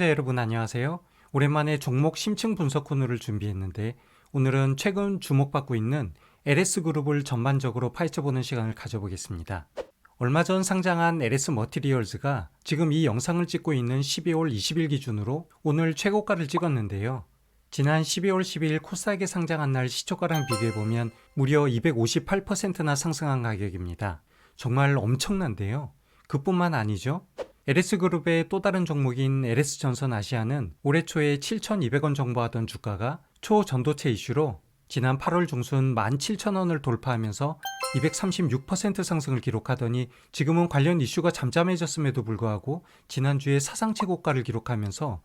시청자 여러분 안녕하세요. 오랜만에 종목 심층 분석 코너를 준비했는데 오늘은 최근 주목받고 있는 LS그룹을 전반적으로 파헤쳐보는 시간을 가져보겠습니다. 얼마 전 상장한 LS 머티리얼즈가 지금 이 영상을 찍고 있는 12월 20일 기준으로 오늘 최고가를 찍었는데요. 지난 12월 12일 코스닥에 상장한 날 시초가랑 비교해보면 무려 258%나 상승한 가격입니다. 정말 엄청난데요. 그뿐만 아니죠. LS그룹의 또 다른 종목인 LS전선 아시아는 올해 초에 7,200원 정보하던 주가가 초전도체 이슈로 지난 8월 중순 17,000원을 돌파하면서 236% 상승을 기록하더니 지금은 관련 이슈가 잠잠해졌음에도 불구하고 지난주에 사상 최고가를 기록하면서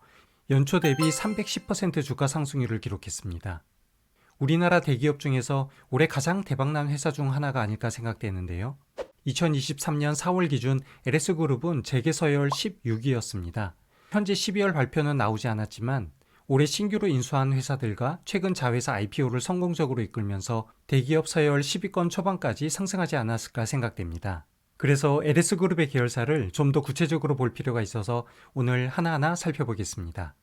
연초 대비 310% 주가 상승률을 기록했습니다. 우리나라 대기업 중에서 올해 가장 대박난 회사 중 하나가 아닐까 생각되는데요. 2023년 4월 기준 LS그룹은 재계 서열 16위였습니다. 현재 12월 발표는 나오지 않았지만 올해 신규로 인수한 회사들과 최근 자회사 IPO를 성공적으로 이끌면서 대기업 서열 10위권 초반까지 상승하지 않았을까 생각됩니다. 그래서 LS그룹의 계열사를 좀 더 구체적으로 볼 필요가 있어서 오늘 하나하나 살펴보겠습니다.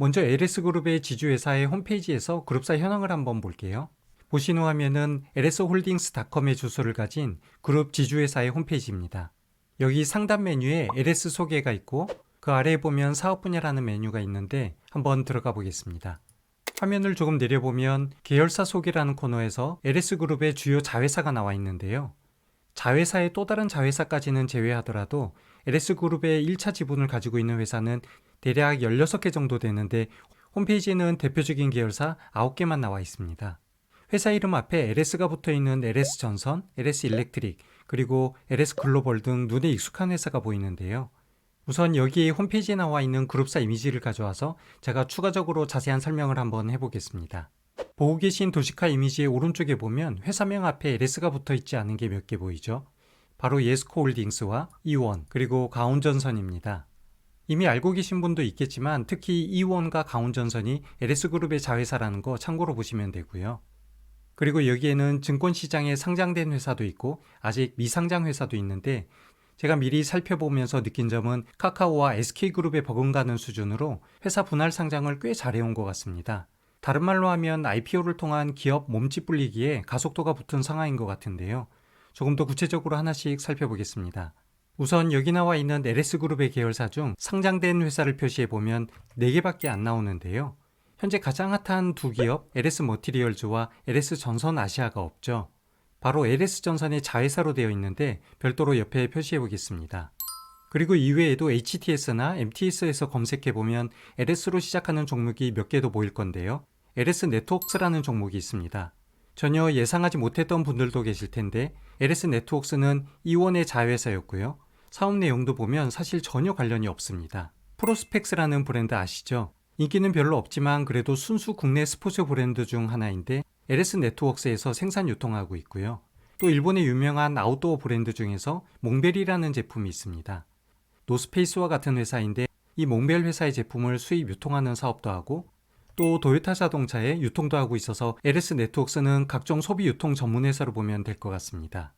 먼저 LS그룹의 지주회사의 홈페이지에서 그룹사 현황을 한번 볼게요. 보신 후 화면은 ls홀딩스닷컴의 주소를 가진 그룹 지주회사의 홈페이지입니다. 여기 상단 메뉴에 LS 소개가 있고 그 아래에 보면 사업 분야라는 메뉴가 있는데 한번 들어가 보겠습니다. 화면을 조금 내려보면 계열사 소개라는 코너에서 LS그룹의 주요 자회사가 나와 있는데요. 자회사의 또 다른 자회사까지는 제외하더라도 LS그룹의 1차 지분을 가지고 있는 회사는 대략 16개 정도 되는데 홈페이지에는 대표적인 계열사 9개만 나와 있습니다. 회사 이름 앞에 LS가 붙어 있는 LS전선, LS일렉트릭, 그리고 LS글로벌 등 눈에 익숙한 회사가 보이는데요. 우선 여기 홈페이지에 나와 있는 그룹사 이미지를 가져와서 제가 추가적으로 자세한 설명을 한번 해보겠습니다. 보고 계신 도시카 이미지의 오른쪽에 보면 회사명 앞에 LS가 붙어 있지 않은 게 몇 개 보이죠? 바로 예스코 홀딩스와 이원 그리고 가온전선입니다. 이미 알고 계신 분도 있겠지만 특히 이원과 가온전선이 LS그룹의 자회사라는 거 참고로 보시면 되고요. 그리고 여기에는 증권시장에 상장된 회사도 있고 아직 미상장 회사도 있는데 제가 미리 살펴보면서 느낀 점은 카카오와 SK그룹에 버금가는 수준으로 회사 분할 상장을 꽤 잘해온 것 같습니다. 다른 말로 하면 IPO를 통한 기업 몸집 불리기에 가속도가 붙은 상황인 것 같은데요. 조금 더 구체적으로 하나씩 살펴보겠습니다. 우선 여기 나와 있는 LS그룹의 계열사 중 상장된 회사를 표시해 보면 4개밖에 안 나오는데요. 현재 가장 핫한 두 기업 LS 머티리얼즈와 LS 전선 아시아가 없죠. 바로 LS 전선의 자회사로 되어 있는데 별도로 옆에 표시해 보겠습니다. 그리고 이외에도 HTS나 MTS에서 검색해 보면 LS로 시작하는 종목이 몇 개도 보일 건데요. LS 네트워크스라는 종목이 있습니다. 전혀 예상하지 못했던 분들도 계실 텐데 LS 네트워크스는 이원의 자회사였고요. 사업 내용도 보면 사실 전혀 관련이 없습니다. 프로스펙스라는 브랜드 아시죠? 인기는 별로 없지만 그래도 순수 국내 스포츠 브랜드 중 하나인데 LS 네트워크스에서 생산 유통하고 있고요. 또 일본의 유명한 아웃도어 브랜드 중에서 몽벨이라는 제품이 있습니다. 노스페이스와 같은 회사인데 이 몽벨 회사의 제품을 수입 유통하는 사업도 하고 또 도요타 자동차의 유통도 하고 있어서 LS 네트워크스는 각종 소비 유통 전문 회사로 보면 될 것 같습니다.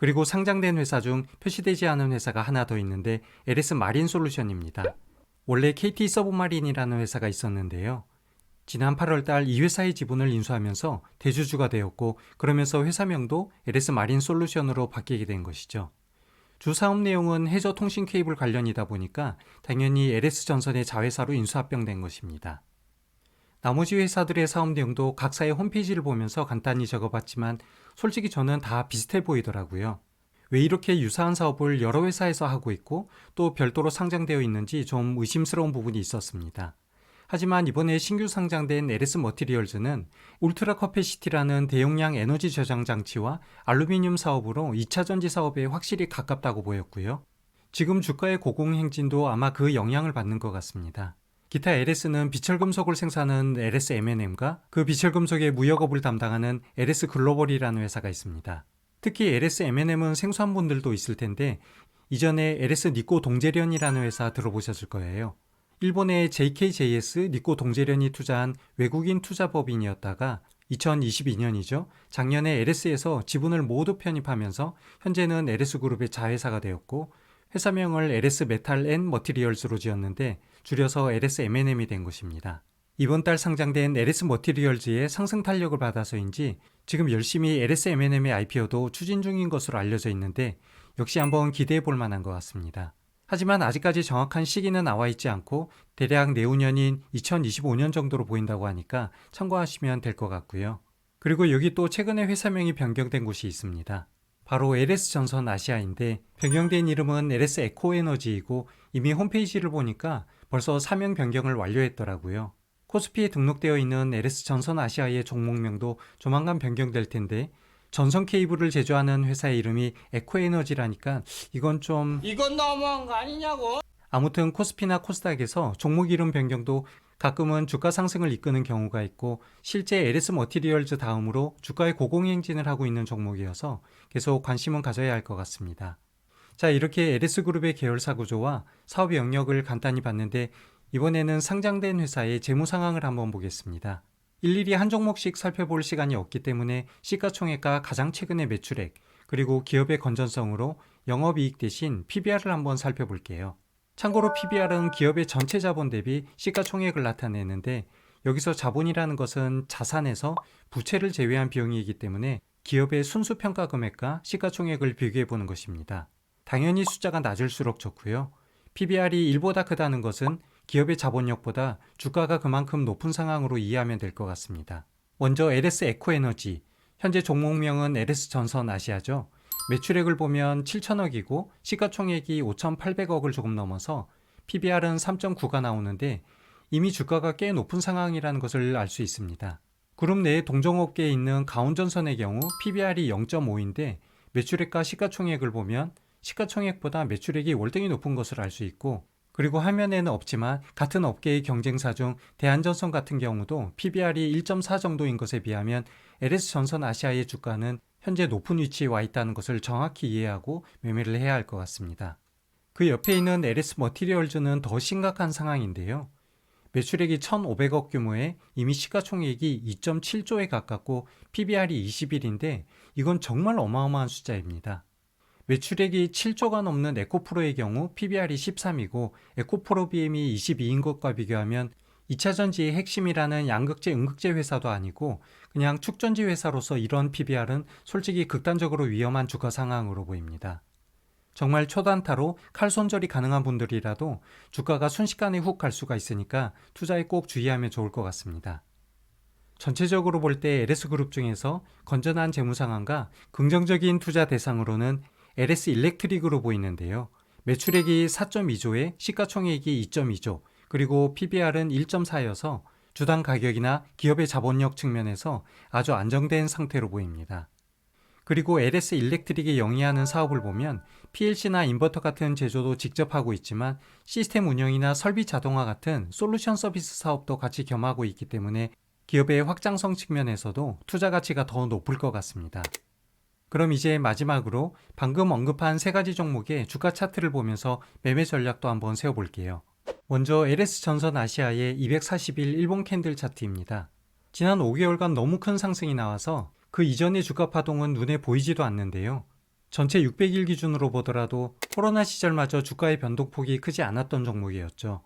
그리고 상장된 회사 중 표시되지 않은 회사가 하나 더 있는데 LS 마린 솔루션입니다. 원래 KT 서브마린이라는 회사가 있었는데요. 지난 8월 달 이 회사의 지분을 인수하면서 대주주가 되었고 그러면서 회사명도 LS 마린 솔루션으로 바뀌게 된 것이죠. 주 사업 내용은 해저 통신 케이블 관련이다 보니까 당연히 LS 전선의 자회사로 인수 합병된 것입니다. 나머지 회사들의 사업 내용도 각사의 홈페이지를 보면서 간단히 적어봤지만 솔직히 저는 다 비슷해 보이더라고요. 왜 이렇게 유사한 사업을 여러 회사에서 하고 있고 또 별도로 상장되어 있는지 좀 의심스러운 부분이 있었습니다. 하지만 이번에 신규 상장된 LS 머티리얼즈는 울트라 커패시티라는 대용량 에너지 저장 장치와 알루미늄 사업으로 2차 전지 사업에 확실히 가깝다고 보였고요. 지금 주가의 고공행진도 아마 그 영향을 받는 것 같습니다. 기타 LS는 비철금속을 생산하는 LS M&M과 그 비철금속의 무역업을 담당하는 LS 글로벌이라는 회사가 있습니다. 특히 LS M&M은 생소한 분들도 있을 텐데 이전에 LS 니코 동재련이라는 회사 들어보셨을 거예요. 일본의 JKJS 니코 동재련이 투자한 외국인 투자법인이었다가 2022년이죠. 작년에 LS에서 지분을 모두 편입하면서 현재는 LS그룹의 자회사가 되었고 회사명을 LS 메탈 앤 머티리얼스로 지었는데 줄여서 LS M&M이 된 것입니다. 이번 달 상장된 LS 머티리얼즈의 상승 탄력을 받아서인지 지금 열심히 LS M&M의 IPO도 추진 중인 것으로 알려져 있는데 역시 한번 기대해 볼 만한 것 같습니다. 하지만 아직까지 정확한 시기는 나와 있지 않고 대략 내후년인 2025년 정도로 보인다고 하니까 참고하시면 될 것 같고요. 그리고 여기 또 최근에 회사명이 변경된 곳이 있습니다. 바로 LS 전선 아시아인데 변경된 이름은 LS 에코에너지이고 이미 홈페이지를 보니까 벌써 사명 변경을 완료했더라고요. 코스피에 등록되어 있는 LS 전선 아시아의 종목명도 조만간 변경될 텐데 전선 케이블을 제조하는 회사의 이름이 에코에너지라니까 이건 좀 이건 너무한 거 아니냐고. 아무튼 코스피나 코스닥에서 종목 이름 변경도 가끔은 주가 상승을 이끄는 경우가 있고 실제 LS 머티리얼즈 다음으로 주가의 고공행진을 하고 있는 종목이어서 계속 관심은 가져야 할 것 같습니다. 자, 이렇게 LS 그룹의 계열사 구조와 사업 영역을 간단히 봤는데 이번에는 상장된 회사의 재무 상황을 한번 보겠습니다. 일일이 한 종목씩 살펴볼 시간이 없기 때문에 시가총액과 가장 최근의 매출액, 그리고 기업의 건전성으로 영업이익 대신 PBR을 한번 살펴볼게요. 참고로 PBR은 기업의 전체 자본 대비 시가총액을 나타내는데 여기서 자본이라는 것은 자산에서 부채를 제외한 비용이기 때문에 기업의 순수 평가 금액과 시가총액을 비교해 보는 것입니다. 당연히 숫자가 낮을수록 좋고요. PBR이 1보다 크다는 것은 기업의 자본력보다 주가가 그만큼 높은 상황으로 이해하면 될 것 같습니다. 먼저 LS 에코에너지, 현재 종목명은 LS 전선 아시아죠. 매출액을 보면 7천억이고 시가총액이 5,800억을 조금 넘어서 PBR은 3.9가 나오는데 이미 주가가 꽤 높은 상황이라는 것을 알 수 있습니다. 그룹 내에 동종업계에 있는 가온전선의 경우 PBR이 0.5인데 매출액과 시가총액을 보면 시가총액보다 매출액이 월등히 높은 것을 알 수 있고 그리고 화면에는 없지만 같은 업계의 경쟁사 중 대한전선 같은 경우도 PBR이 1.4 정도인 것에 비하면 LS전선 아시아의 주가는 현재 높은 위치에 와 있다는 것을 정확히 이해하고 매매를 해야 할 것 같습니다. 그 옆에 있는 LS 머티리얼즈는 더 심각한 상황인데요. 매출액이 1,500억 규모에 이미 시가총액이 2.7조에 가깝고 PBR이 21인데 이건 정말 어마어마한 숫자입니다. 매출액이 7조가 넘는 에코프로의 경우 PBR이 13이고 에코프로 BM이 22인 것과 비교하면 2차 전지의 핵심이라는 양극재 음극재 회사도 아니고 그냥 축전지 회사로서 이런 PBR은 솔직히 극단적으로 위험한 주가 상황으로 보입니다. 정말 초단타로 칼 손절이 가능한 분들이라도 주가가 순식간에 훅 갈 수가 있으니까 투자에 꼭 주의하면 좋을 것 같습니다. 전체적으로 볼 때 LS그룹 중에서 건전한 재무 상황과 긍정적인 투자 대상으로는 LS 일렉트릭으로 보이는데요. 매출액이 4.2조에 시가총액이 2.2조, 그리고 PBR은 1.4여서 주당 가격이나 기업의 자본력 측면에서 아주 안정된 상태로 보입니다. 그리고 LS 일렉트릭이 영위하는 사업을 보면 PLC나 인버터 같은 제조도 직접 하고 있지만 시스템 운영이나 설비 자동화 같은 솔루션 서비스 사업도 같이 겸하고 있기 때문에 기업의 확장성 측면에서도 투자 가치가 더 높을 것 같습니다. 그럼 이제 마지막으로 방금 언급한 세 가지 종목의 주가 차트를 보면서 매매 전략도 한번 세워볼게요. 먼저 LS 전선 아시아의 240일 일본 캔들 차트입니다. 지난 5개월간 너무 큰 상승이 나와서 그 이전의 주가 파동은 눈에 보이지도 않는데요. 전체 600일 기준으로 보더라도 코로나 시절마저 주가의 변동폭이 크지 않았던 종목이었죠.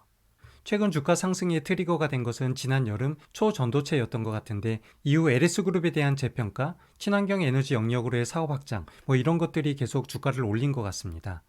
최근 주가 상승의 트리거가 된 것은 지난 여름 초전도체였던 것 같은데 이후 LS그룹에 대한 재평가, 친환경 에너지 영역으로의 사업 확장 뭐 이런 것들이 계속 주가를 올린 것 같습니다.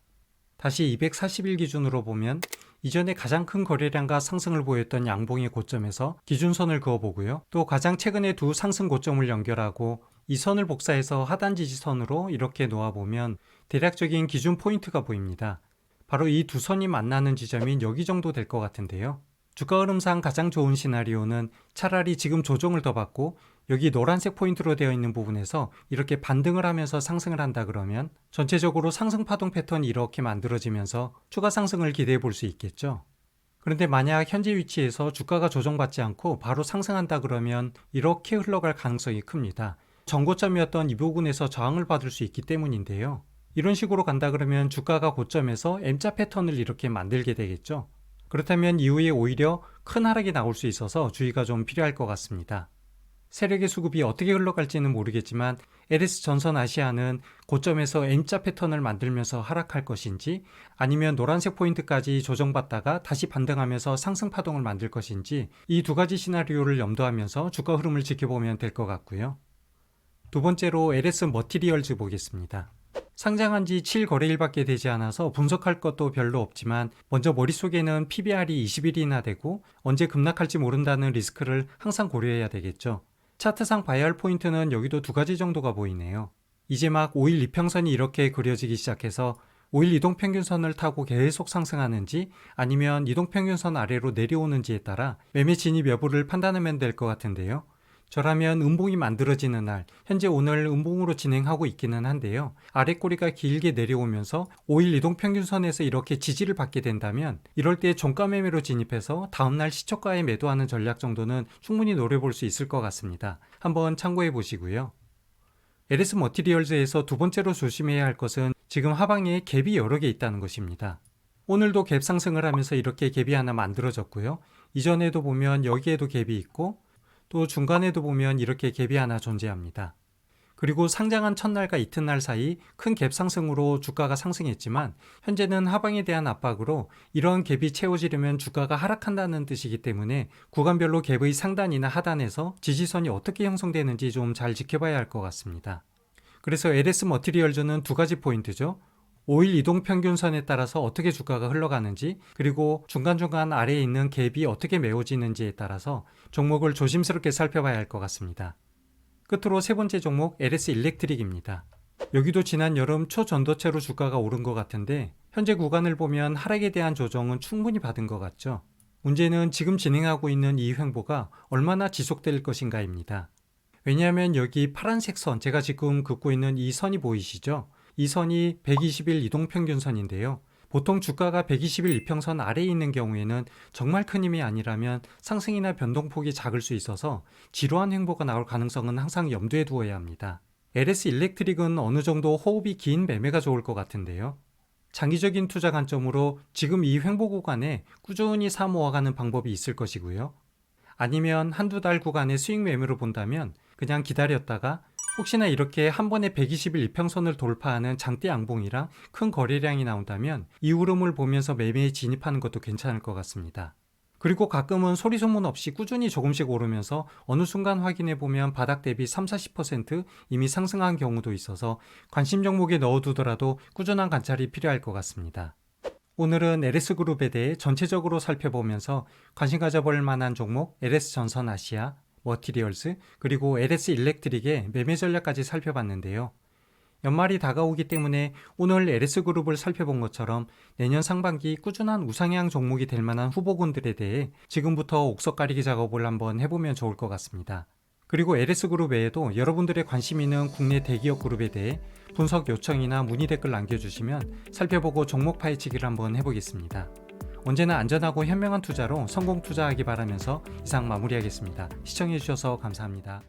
다시 240일 기준으로 보면 이전에 가장 큰 거래량과 상승을 보였던 양봉의 고점에서 기준선을 그어보고요. 또 가장 최근에 두 상승 고점을 연결하고 이 선을 복사해서 하단 지지선으로 이렇게 놓아보면 대략적인 기준 포인트가 보입니다. 바로 이 두 선이 만나는 지점인 여기 정도 될 것 같은데요. 주가 흐름상 가장 좋은 시나리오는 차라리 지금 조정을 더 받고 여기 노란색 포인트로 되어 있는 부분에서 이렇게 반등을 하면서 상승을 한다 그러면 전체적으로 상승 파동 패턴이 이렇게 만들어지면서 추가 상승을 기대해 볼 수 있겠죠. 그런데 만약 현재 위치에서 주가가 조정받지 않고 바로 상승한다 그러면 이렇게 흘러갈 가능성이 큽니다. 전고점이었던 이 부분에서 저항을 받을 수 있기 때문인데요. 이런 식으로 간다 그러면 주가가 고점에서 M자 패턴을 이렇게 만들게 되겠죠. 그렇다면 이후에 오히려 큰 하락이 나올 수 있어서 주의가 좀 필요할 것 같습니다. 세력의 수급이 어떻게 흘러갈지는 모르겠지만 LS 전선 아시아는 고점에서 M자 패턴을 만들면서 하락할 것인지 아니면 노란색 포인트까지 조정받다가 다시 반등하면서 상승 파동을 만들 것인지 이 두 가지 시나리오를 염두하면서 주가 흐름을 지켜보면 될 것 같고요. 두 번째로 LS 머티리얼즈 보겠습니다. 상장한 지 7거래일밖에 되지 않아서 분석할 것도 별로 없지만 먼저 머릿속에는 PBR이 20일이나 되고 언제 급락할지 모른다는 리스크를 항상 고려해야 되겠죠. 차트상 봐야 할 포인트는 여기도 두 가지 정도가 보이네요. 이제 막 5일 이평선이 이렇게 그려지기 시작해서 5일 이동평균선을 타고 계속 상승하는지 아니면 이동평균선 아래로 내려오는지에 따라 매매 진입 여부를 판단하면 될 것 같은데요. 저라면 음봉이 만들어지는 날, 현재 오늘 음봉으로 진행하고 있기는 한데요. 아래 꼬리가 길게 내려오면서 5일 이동평균선에서 이렇게 지지를 받게 된다면 이럴 때 종가 매매로 진입해서 다음날 시초가에 매도하는 전략 정도는 충분히 노려볼 수 있을 것 같습니다. 한번 참고해 보시고요. LS 머티리얼즈에서 두 번째로 조심해야 할 것은 지금 하방에 갭이 여러 개 있다는 것입니다. 오늘도 갭 상승을 하면서 이렇게 갭이 하나 만들어졌고요. 이전에도 보면 여기에도 갭이 있고 또 중간에도 보면 이렇게 갭이 하나 존재합니다. 그리고 상장한 첫날과 이튿날 사이 큰 갭 상승으로 주가가 상승했지만 현재는 하방에 대한 압박으로 이러한 갭이 채워지려면 주가가 하락한다는 뜻이기 때문에 구간별로 갭의 상단이나 하단에서 지지선이 어떻게 형성되는지 좀 잘 지켜봐야 할 것 같습니다. 그래서 LS 머티리얼즈는 두 가지 포인트죠. 5일 이동 평균선에 따라서 어떻게 주가가 흘러가는지 그리고 중간중간 아래에 있는 갭이 어떻게 메워지는지에 따라서 종목을 조심스럽게 살펴봐야 할 것 같습니다. 끝으로 세 번째 종목 LS 일렉트릭입니다. 여기도 지난 여름 초전도체로 주가가 오른 것 같은데 현재 구간을 보면 하락에 대한 조정은 충분히 받은 것 같죠. 문제는 지금 진행하고 있는 이 횡보가 얼마나 지속될 것인가입니다. 왜냐하면 여기 파란색 선, 제가 지금 긋고 있는 이 선이 보이시죠? 이 선이 120일 이동평균선인데요. 보통 주가가 120일 이평선 아래에 있는 경우에는 정말 큰 힘이 아니라면 상승이나 변동폭이 작을 수 있어서 지루한 횡보가 나올 가능성은 항상 염두에 두어야 합니다. LS 일렉트릭은 어느 정도 호흡이 긴 매매가 좋을 것 같은데요. 장기적인 투자 관점으로 지금 이 횡보 구간에 꾸준히 사 모아가는 방법이 있을 것이고요. 아니면 한두 달 구간의 수익 매매로 본다면 그냥 기다렸다가 혹시나 이렇게 한 번에 120일 이평선을 돌파하는 장대 양봉이랑 큰 거래량이 나온다면 이 흐름을 보면서 매매에 진입하는 것도 괜찮을 것 같습니다. 그리고 가끔은 소리 소문 없이 꾸준히 조금씩 오르면서 어느 순간 확인해 보면 바닥 대비 3, 40% 이미 상승한 경우도 있어서 관심 종목에 넣어두더라도 꾸준한 관찰이 필요할 것 같습니다. 오늘은 LS그룹에 대해 전체적으로 살펴보면서 관심 가져볼 만한 종목 LS전선 아시아, 머티리얼스, 그리고 LS 일렉트릭의 매매 전략까지 살펴봤는데요. 연말이 다가오기 때문에 오늘 LS그룹을 살펴본 것처럼 내년 상반기 꾸준한 우상향 종목이 될 만한 후보군들에 대해 지금부터 옥석 가리기 작업을 한번 해보면 좋을 것 같습니다. 그리고 LS그룹 외에도 여러분들의 관심 있는 국내 대기업 그룹에 대해 분석 요청이나 문의 댓글 남겨주시면 살펴보고 종목 파헤치기를 한번 해보겠습니다. 언제나 안전하고 현명한 투자로 성공 투자하기 바라면서 이상 마무리하겠습니다. 시청해주셔서 감사합니다.